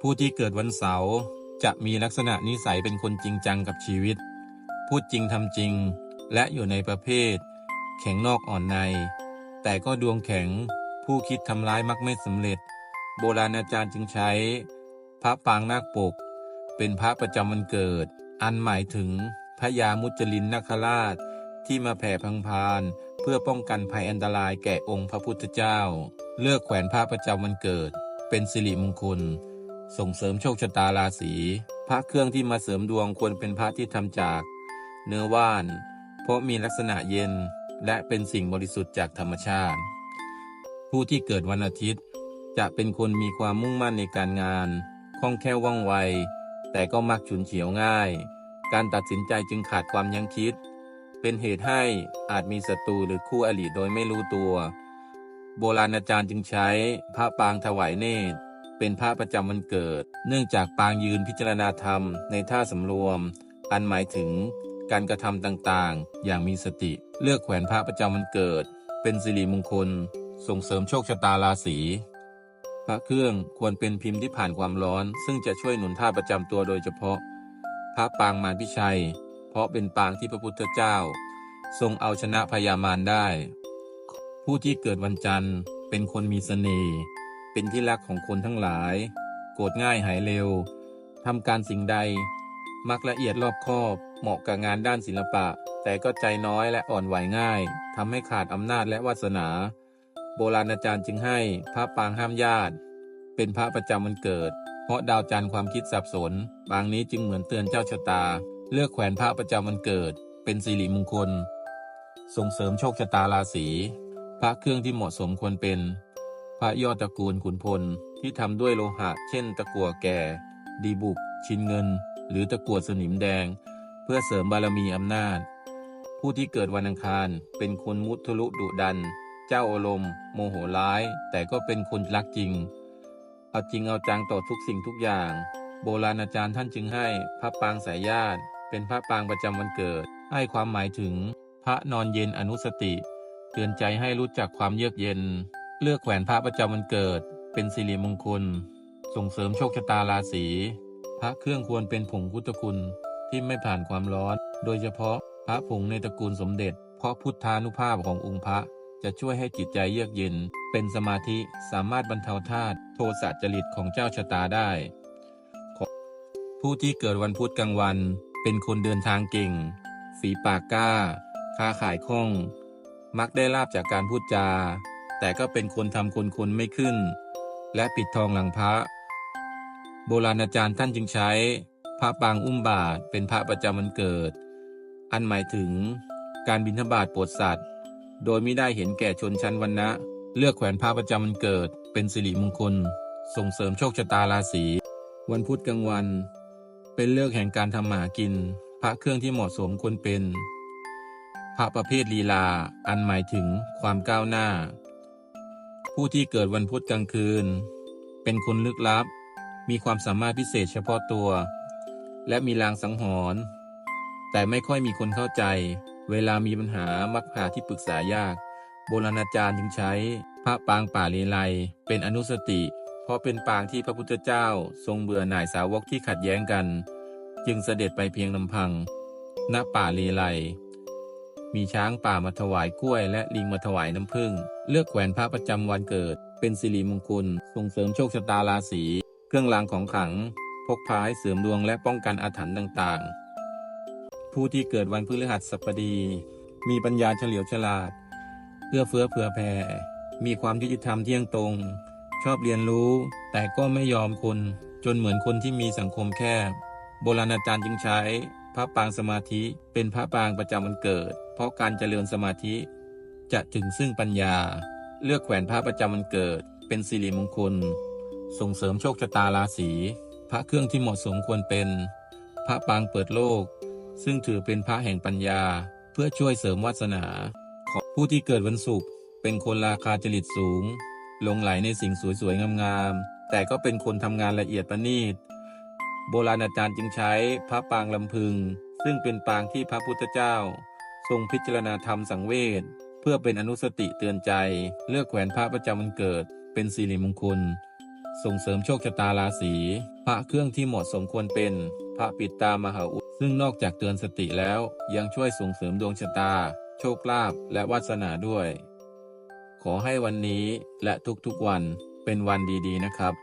ผู้ที่เกิดวันเสาร์จะมีลักษณะนิสัยเป็นคนจริงจังกับชีวิต พูดจริงทำจริง และอยู่ในประเภท แข็งนอกอ่อนใน แต่ก็ดวงแข็ง ผู้คิดทำร้ายมักไม่สำเร็จ โบราณอาจารย์จึงใช้ พระปางนาคปก เป็นพระประจำวันเกิด อันหมายถึงพระยามุจลินนาคราช ที่มาแผ่พังพาน เพื่อป้องกันภัยอันตรายแก่องค์พระพุทธเจ้า เลือกแขวนผ้าประจำวันเกิด เป็นสิริมงคล ส่งเสริมโชคชะตาราศีพระเครื่องที่มาเสริมดวงควรเป็นพระที่ทำจาก เนื้อว่าน เพราะมีลักษณะเย็นและเป็นสิ่งบริสุทธิ์จากธรรมชาติ ผู้ที่เกิดวันอาทิตย์ จะเป็นคนมีความมุ่งมั่นในการงานคล่องแคล่วว่องไว แต่ก็มักฉุนเฉียวง่าย การตัดสินใจจึงขาดความยั้งคิด เป็นเหตุให้อาจมีศัตรูหรือคู่อริโดยไม่รู้ตัว โบราณอาจารย์จึงใช้พระปางถวายเนตร เป็นพระประจำวันเกิด เนื่องจากปางยืนพิจารณาธรรมในท่าสำรวม อันหมายถึงการกระทำต่างๆ อย่างมีสติ เลือกแขวนพระประจำวันเกิด เป็นสิริมงคล ส่งเสริมโชคชะตาราศีพระเครื่องควรเป็นพิมพ์ที่ผ่านความร้อน ซึ่งจะช่วยหนุนท่าประจำตัวโดยเฉพาะ พระปางมารพิชัย เพราะเป็นปางที่พระพุทธเจ้า ทรงเอาชนะพยามารได้ ผู้ที่เกิดวันจันทร์เป็นคนมีเสน่ห์ เป็นที่รักของคนทั้งหลาย โกรธง่ายหายเร็วทำการสิ่งใด มักละเอียดรอบคอบ เหมาะกับงานด้านศิลปะ แต่ก็ใจน้อยและอ่อนไหวง่ายทำให้ขาดอำนาจและวาสนา โบราณอาจารย์จึงให้พระปางห้ามญาติ เป็นพระประจำวันเกิด เพราะดาวจันทร์ความคิดสับสน บางนี้จึงเหมือนเตือนเจ้าชะตา เลือกแขวนพระประจำวันเกิด เป็นสิริมงคล ส่งเสริมโชคชะตาราศีพระเครื่องที่เหมาะสมควรเป็น พระยอดตระกูลขุนพลที่ทำด้วยโลหะ เช่น ตะกั่วแก่ ดีบุก ชินเงิน หรือตะกั่วสนิมแดง เพื่อเสริมบารมีอำนาจ ผู้ที่เกิดวันอังคาร เป็นคนมุทะลุดุดัน เจ้าอารมณ์โมโหร้าย แต่ก็เป็นคนรักจริง เอาจริงเอาจังต่อทุกสิ่งทุกอย่าง โบราณอาจารย์ท่านจึงให้พระปางสายญาติ เป็นพระปางประจำวันเกิด ให้ความหมายถึง พระนอนเย็นอนุสติ เตือนใจให้รู้จักความเยือกเย็น เลือกแขวนพระประจำวันเกิด เป็นสิริมงคล ส่งเสริมโชคชะตาราศี พระเครื่องควรเป็นผงพุทธคุณที่ไม่ผ่านความร้อน โดยเฉพาะพระผงในตระกูลสมเด็จ เพราะพุทธานุภาพขององค์พระจะช่วยให้จิตใจเยือกเย็น เป็นสมาธิสามารถบรรเทาธาตุโทสะจริตของเจ้าชะตาได้ ผู้ที่เกิดวันพุธกลางวัน เป็นคนเดินทางเก่ง ฝีปากกล้า ค้าขายคล่อง มักได้ลาบจากการพูดจา แต่ก็เป็นคนทำคนคนไม่ขึ้น และปิดทองหลังพระ โบราณอาจารย์ท่านจึงใช้พระปางอุ้มบาทเป็นพระประจำวันเกิด อันหมายถึงการบิณฑบาตโปรดสัตว์ โดยไม่ได้เห็นแก่ชนชั้นวรรณะเลือกแขวนพระประจำวันเกิด เป็นสิริมงคล ส่งเสริมโชคชะตาราศีวันพุธกลางวัน เป็นเลือกแห่งการทำมากิน พระเครื่องที่เหมาะสมควรเป็น พระประเภทลีลา อันหมายถึงความก้าวหน้า ผู้ที่เกิดวันพุธกลางคืน เป็นคนลึกลับ มีความสามารถพิเศษเฉพาะตัว และมีลางสังหรณ์แต่ไม่ค่อยมีคนเข้าใจ เวลามีปัญหามักหาที่ปรึกษายาก โบราณอาจารย์จึงใช้พระปางป่าเลไลเป็นอนุสติ เพราะเป็นปางที่พระพุทธเจ้า ทรงเบื่อหน่ายสาวกที่ขัดแย้งกัน จึงเสด็จไปเพียงลำพัง ณป่าเลไล มีช้างป่ามาถวายกล้วย และลิงมาถวายน้ำผึ้ง เลือกแขวนพระประจำวันเกิด เป็นสิริมงคล ส่งเสริมโชคชะตาราศี เครื่องรางของขลัง พกพาให้เสริมดวงและป้องกันอาถรรพ์ต่างๆ ผู้ที่เกิดวันพฤหัสบดี มีปัญญาเฉลียวฉลาดเพื่อเฟื้อเผื่อแผ่ มีความยุติธรรมเที่ยงตรง ชอบเรียนรู้ แต่ก็ไม่ยอมคน จนเหมือนคนที่มีสังคมแคบ โบราณอาจารย์จึงใช้พระปางสมาธิเป็นพระปางประจำวันเกิด ราะการเจริญสมาธิ จะถึงซึ่งปัญญา เลือกแขวนพระประจำวันเกิด เป็นสิริมงคล ส่งเสริมโชคชะตาราศีพระเครื่องที่เหมาะสมควรเป็น พระปางเปิดโลก ซึ่งถือเป็นพระแห่งปัญญา เพื่อช่วยเสริมวาสนาของผู้ที่เกิดวันศุกร์เป็นคนราคาจริตสูงหลงไหลในสิ่งสวยๆงามๆแต่ก็เป็นคนทำงานละเอียดประณีตโบราณอาจารย์จึงใช้พระปางลำพึง ซึ่งเป็นปางที่พระพุทธเจ้า ทรงพิจารณาธรรมสังเวชเพื่อเป็นอนุสติเตือนใจ เลือกแขวนพระประจำวันเกิด เป็นสิริมงคล ส่งเสริมโชคชะตาราศีพระเครื่องที่เหมาะสมควรเป็น พระปิดตามหาอุดซึ่งนอกจากเตือนสติแล้วยังช่วยส่งเสริมดวงชะตา โชคลาภและวาสนาด้วย ขอให้วันนี้และทุกๆวันเป็นวันดีๆนะครับ